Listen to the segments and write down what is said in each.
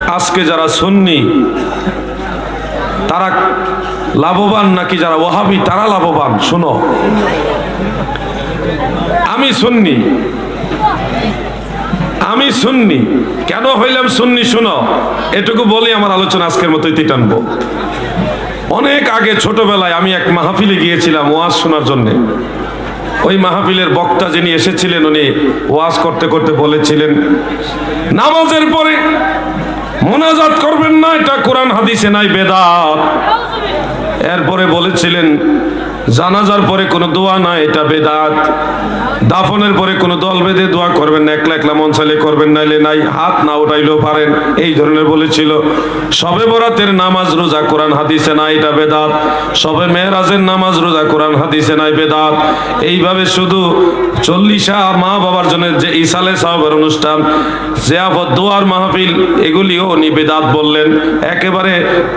আজকে যারা সুন্নি, তারা লাভবান নাকি যারা ওহাবি তারা লাভবান? শোনো। আমি সুন্নি। আমি সুন্নি। কেন হইলাম সুন্নি শুনো? এটুকু বলে আমার আলোচনা আজকের মতো ইতি টানবো। অনেক আগে ছোটবেলায় আমি এক মাহফিলে গিয়েছিলাম ওয়াজ শোনার জন্যে। ওই মাহফিলের বক্তা যিনি এসেছিলেন, উনি ওয়াজ করতে করতে বলেছিলেন, নামাজের পরে মোনাজাত করবেন না এটা কোরআন হাদিসে নাই বেদাত। এরপরে বলেছিলেন জানাজার পরে কোনো দোয়া না, এটা বেদাত। দাফনের পরে কোনো দল বেঁধে দোয়া করবেন না, একলা একলা মন চাইলে করবেন, নাইলে নাই, হাত না উঠাইলেও পারেন। এই ধরনের বলেছিল, সবে বরাতের নামাজ রোজা, কোরআন, হাদিসে না এটা বেদাত। সবে মেয়েরাজের নামাজ রোজা, কোরআন, হাদিসে নাই, বেদাত। এইভাবে শুধু চল্লিশা মা বাবার জন্য যে ইসালে সাহেবের অনুষ্ঠান, জিয়াফত, দোয়ার মাহফিল, এগুলিও উনি বেদাত বললেন। একেবারে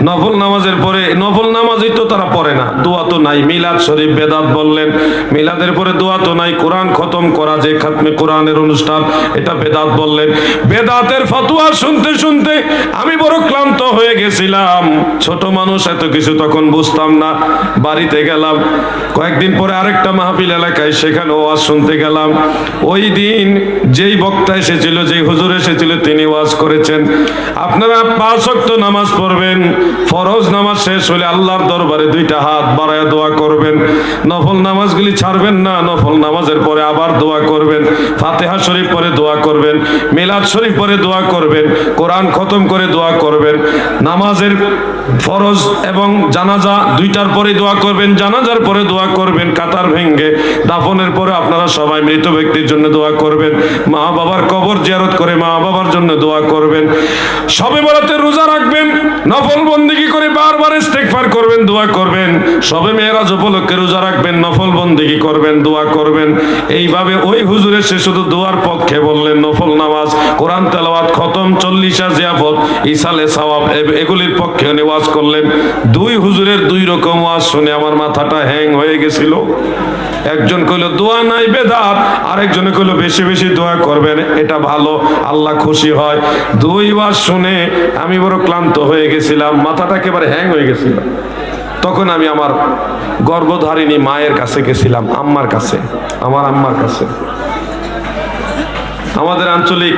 নফল নামাজের পরে, নফল নামাজই তো তারা পড়ে না, দোয়া তো নাই, মিলাদ শরীফ বেদাত বললেন, মিলাদের পরে দোয়া তো নাই, কোরআন খতম করা যে খাতমে কোরআনের অনুষ্ঠান, এটা বেদাত বললেন। বেদাতের ফতোয়া শুনতে শুনতে আমি বড় ক্লান্ত হয়ে গেছিলাম। ছোট মানুষ, এত কিছু তখন বুঝতাম না, বাড়িতে গেলাম। কয়েকদিন পরে আরেকটা মাহফিল এলাকায় সেখানে ওয়াজ শুনতে গেলাম। ওই দিন যেই বক্তা এসেছিল, যেই হুজুর এসেছিল, তিনি ওয়াজ করেছেন। আপনারা পাঁচ নামাজ পড়বেন, ফরজ নামাজ শেষ হলে আল্লাহর দরবারে দুইটা হাত বাড়ায় দোয়া করবেন। নফল নামাজগুলি ছাড়বেন না, নফল নামাজের পরে আবার দোয়া করবেন। ফাতেহা শরীফ পরে দোয়া করবেন, মিলাদ শরীফ পরে দোয়া করবেন, কোরআন খতম করে দোয়া করবেন। নামাজের ফরজ এবং জানাজা দুইটার পরে দোয়া করবেন, জানাজার পরে দোয়া করবেন, কাতার ভেঙ্গে দাফনের পরে আপনারা সবাই মৃত ব্যক্তির জন্য দোয়া করবেন, মা বাবার কবর জিয়ারত করে মা বাবার জন্য দোয়া করবেন। সবে বরাতে রোজা রাখবেন, নফল বন্দিগি করে বারবার ইস্তেগফার করবেন, দোয়া করবেন, সবে মেয়েরাজ উপলক্ষে রোজা রাখবেন নফল বন্দিগি করবেন, দোয়া করবেন। এইভাবে ওই হুজুরে সে শুধু দোয়ার পক্ষে বললেন, নফল নামাজ, কোরআন তেলাওয়াত, খতম, চল্লিশা জিয়াফত ইসালে সওয়াব এগুলির পক্ষে উনি ওয়াজ করলেন। দুই হুজুরের দুই রকম ওয়াজ শুনে আমার মাথাটা হ্যাং হয়ে গেছিল। একজন কইলো, দোয়া নাই বেদাত। আরেকজনে কইলো, বেশি বেশি দোয়া করবেন, এটা ভালো, আল্লাহ খুশি হয়। দুই ওয়াজ শুনে আমি বড় ক্লান্ত হয়ে গেছিলাম, মাথাটা একেবারে হ্যাং হয়ে গেছিল। তখন আমি আমার গর্ভধারিণী মায়ের কাছে গেছিলাম, আম্মার কাছে, আমার আম্মার কাছে। আমাদের আঞ্চলিক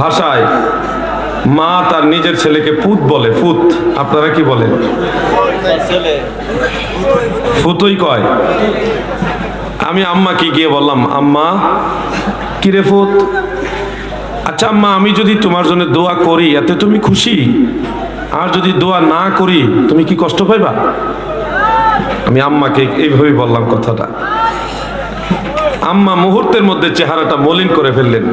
ভাষায় মা তার নিজের ছেলেকে পুত বলে, পুত, আপনারা কি বলেন? ফুতই কয়? আমি আম্মাকে গিয়ে বললাম, আম্মা কিরে ফুত আচ্ছা আম্মা, আমি যদি তোমার জন্য দোয়া করি, এতে তুমি খুশি? আর যদি দোয়া না করি, তুমি কি কষ্ট পাইবা? আমি আম্মাকে এইভাবেই বললাম কথাটা। আম্মা মুহূর্তের মধ্যে চেহারাটা মলিন করে ফেললেন।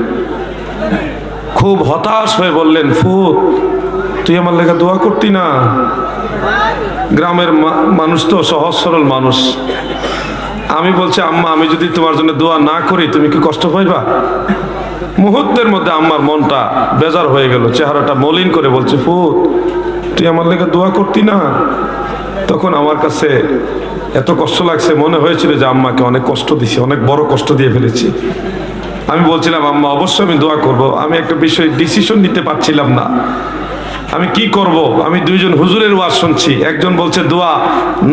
খুব হতাশ হয়ে বললেন ফুত তুই আমার লেখা দোয়া করতি না। গ্রামের মানুষ তো সহজ সরল মানুষ। আমি বলছি, আম্মা, আমি যদি তোমার জন্য দোয়া না করি, তুমি কি কষ্ট পাইবা? মুহূর্তের মধ্যে আমার মনটা বেজার হয়ে গেল, চেহারাটা মলিন করে বলছে, ফুত, তুই আমার লেগে দোয়া করতি না? তখন আমার কাছে এত কষ্ট লাগছে, মনে হয়েছিল যে আম্মাকে অনেক কষ্ট দিছি, অনেক বড় কষ্ট দিয়ে ফেলেছি। আমি বলছিলাম, আম্মা, অবশ্যই আমি দোয়া করব। আমি একটা বিষয়ে ডিসিশন নিতে পারছিলাম না। আমি কি করব? আমি দুইজন হুজুরের ওয়াজ শুনছি। একজন বলছে, দোয়া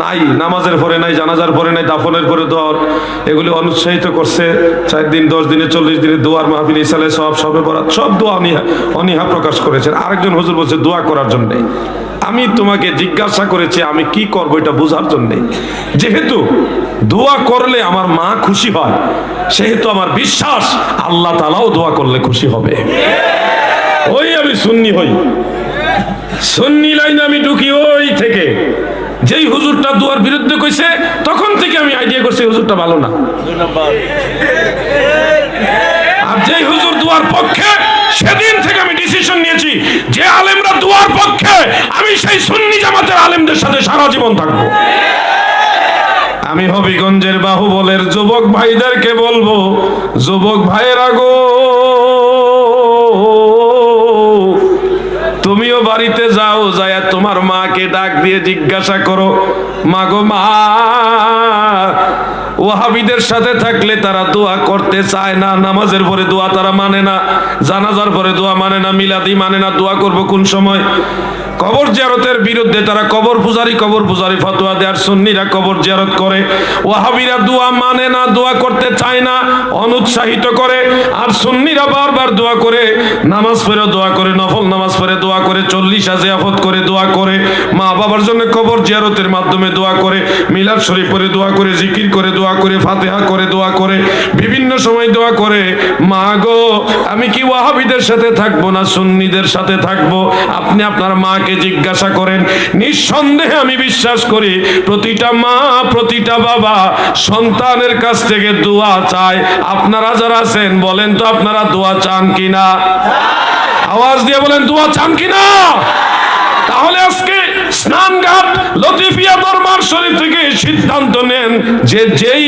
নাই, নামাজের পরে নাই, জানাজার পরে নাই, দাফনের পরে দোয়া এগুলি অনুৎসাহিত করছে। চার দিন, দশ দিনে, চল্লিশ দিনে দোয়ার মাহফিল, ইসালে সব, সবে বরাত, সব দোয়া অনীহা অনীহা প্রকাশ করেছেন। আরেকজন হুজুর বলছে, দোয়া করার জন্যে। আমি তোমাকে জিজ্ঞাসা করেছি, আমি কি করব এটা বোঝার জন্যে? যেহেতু দোয়া করলে আমার মা খুশি হয়, সেহেতু আমার বিশ্বাস, আল্লাহ তালাও দোয়া করলে খুশি হবে। ওই আমি সুন্নি হই। সুন্নি লাইন আমি ঢুকি ওই থেকে। যেই হুজুরটা দুয়ার বিরুদ্ধে কইছে, তখন থেকে আমি আইডিয়া করছি হুজুরটা ভালো না। আর যেই হুজুর দুয়ার পক্ষে, সেদিন থেকে আমি ডিসিশন নিয়েছি যে আলেমরা দুয়ার পক্ষে, আমি সেই সুন্নি জামাতের আলেমদের সাথে সারা জীবন থাকব। আমি হবিগঞ্জের বাহুবলের যুবক ভাইদেরকে বলব, যুবক ভাইয়েরা গো যাও যায় তোমার মাকে ডাক দিয়ে জিজ্ঞাসা করো মা গো মা, ওয়াহাবিদের সাথে থাকলে তারা দোয়া করতে চায় না? নামাজের পরে দোয়া তারা মানে না, জানাজার পরে দোয়া মানে না, মিলাদি মানে না, দোয়া করব কোন সময়? কবর জিয়ারতের বিরুদ্ধে তারা কবর পূজারি কবর পূজারি ফতোয়া দেয় আর সুন্নিরা কবর জিয়ারত করে। ওয়াহাবিরা দোয়া মানে না, দোয়া করতে চায় না, অনুৎসাহিত করে। আর সুন্নিরা বারবার দোয়া করে, নামাজ পড়ে দোয়া করে, নফল নামাজ পড়ে দোয়া করে, চল্লিশ জিয়াফত করে দোয়া করে, মা বাবার জন্য কবর জিয়ারতের মাধ্যমে দোয়া করে, মিলাদ শরীফ পড়ে দোয়া করে, জিকির করে দোয়া করে, ফাতেহা করে দোয়া করে, বিভিন্ন সময় দোয়া করে, মা গো, আমি কি ওয়াহাবিদের সাথে থাকব না সুন্নিদের সাথে থাকব? আপনি আপনার মাকে জিজ্ঞাসা করেন, নিঃসন্দেহে আমি বিশ্বাস করি প্রতিটা মা, প্রতিটা বাবা সন্তানের কাছ থেকে দোয়া চায়। আপনারা যারা আছেন, বলেন তো আপনারা দোয়া চান কিনা? আওয়াজ দিয়ে বলেন, দোয়া চান কিনা? তাহলে আজকে স্নানঘাট লতিফিয়া দরবার শরীফ থেকে সিদ্ধান্ত নেন যে যেই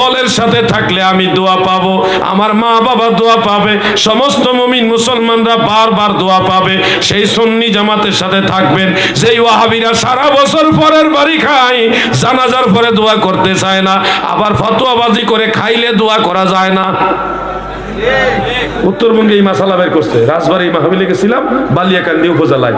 দলের সাথে থাকলে আমি দোয়া পাবো, আমার মা বাবা দোয়া পাবে, সমস্ত মুমিন মুসলমানরা বারবার দোয়া পাবে, সেই সুন্নি জামাতের সাথে থাকবেন, যেই ওয়াহাবিরা সারা বছর পরের বাড়ি খায়, জানাজার পরে দোয়া করতে চায় না, আবার ফতোয়াবাজি করে খাইলে দোয়া করা যায় না। উত্তরবঙ্গে এই মাসালা বের করছে। রাজবাড়ি মাহবিলে গেছিলাম, বালিয়াকান্দি উপজেলায়।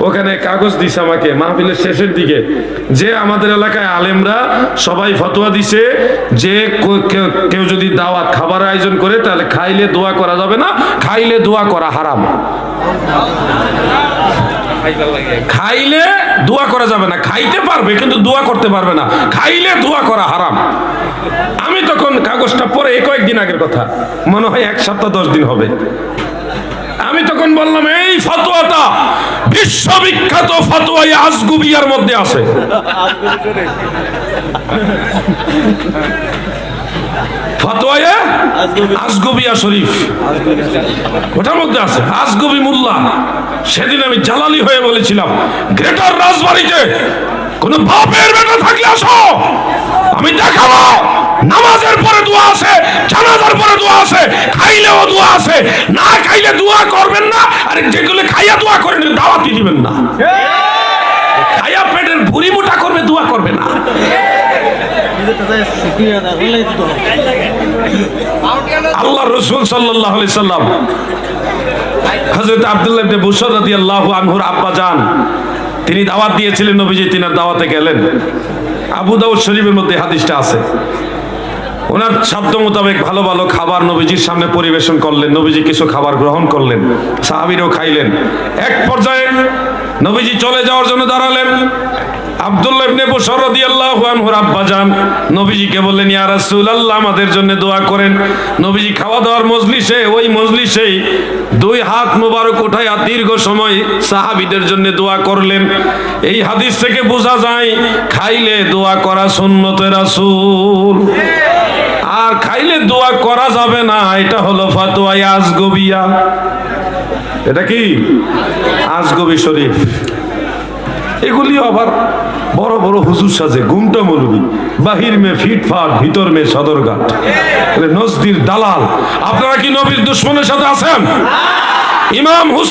ওখানে কাগজ দিছে আমাকে মাহবিলের শেষের দিকে। যে আমাদের এলাকায় আলেমরা সবাই ফতোয়া দিছে যে কেউ- যদি দাওয়াত খাবার আয়োজন করে, তাহলে খাইলে দোয়া করা যাবে না, খাইলে দোয়া করা হারাম। খাইলে দোয়া করা যাবে না, খাইতে পারবে কিন্তু দোয়া করতে পারবে না, খাইলে দোয়া করা হারাম। আমি কাগজটা পরে কয়েকদিন আগের কথা। মনে হয় এক সপ্তাহ দশ দিন হবে। আমি তখন বললাম, এই ফতোয়াটা বিশ্ববিখ্যাত ফতোয়া আজগুবিয়ার মধ্যে আছে। শরীফ। ওটার মধ্যে আছে। সেদিন আমি হয়ে বলেছিলাম, গ্রেটার কোন থাকলে আমি দেখাবো। নামাজের পরে দোয়া আছে, জানাজার পরে দোয়া আছে, খাইলেও দোয়া আছে। না খাইলে দোয়া করবেন না, আরে যেগুলো খাইয়া দোয়া করেন দাওয়াতি দিবেন না। খাইয়া পেটের ভুড়ি মোটা করবে, দোয়া করবে না। আল্লাহ রসুল সাল্লাহ সাল্লাম হজরত আব্দুল্লাহ ইবনে বুসর রাদিয়াল্লাহু আনহুর আব্বা যান তিনি দাওয়াত দিয়েছিলেন, নবীজি তিনার দাওয়াতে গেলেন। আবু দাউদ শরীফের মধ্যে হাদিসটা আছে। ওনার শব্দ মোতাবেক ভালো ভালো খাবার নবীজির সামনে পরিবেশন করলেন, নবীজি কিছু খাবার গ্রহণ করলেন, সাহাবিরও খাইলেন। এক পর্যায়ে নবীজি চলে যাওয়ার জন্য দাঁড়ালেন। আব্দুল্লাহ নবীজিকে ইয়া আমাদের দোয়া করেন। নবীজি খাওয়া দাওয়ার ওই দুই হাত দীর্ঘ সময় সাহাবীদের জন্য দোয়া করলেন। এই হাদিস থেকে বোঝা যায়, খাইলে দোয়া করা সুন্নতে রাসূল। খাইলে দোয়া করা যাবে না, এটা হলো ফাতোয়া আজগবিয়া এটা কি? আজগবি শরীফ। এগুলি আবার বড় বড় হুজুর সাজে, গুমটা মৌলবি। বাহির মে ফিটফাট, ভিতর মে সদরঘাট। নজদির দালাল। আপনারা কি নবীর দুশ্মনের সাথে আছেন? ইমাম হুস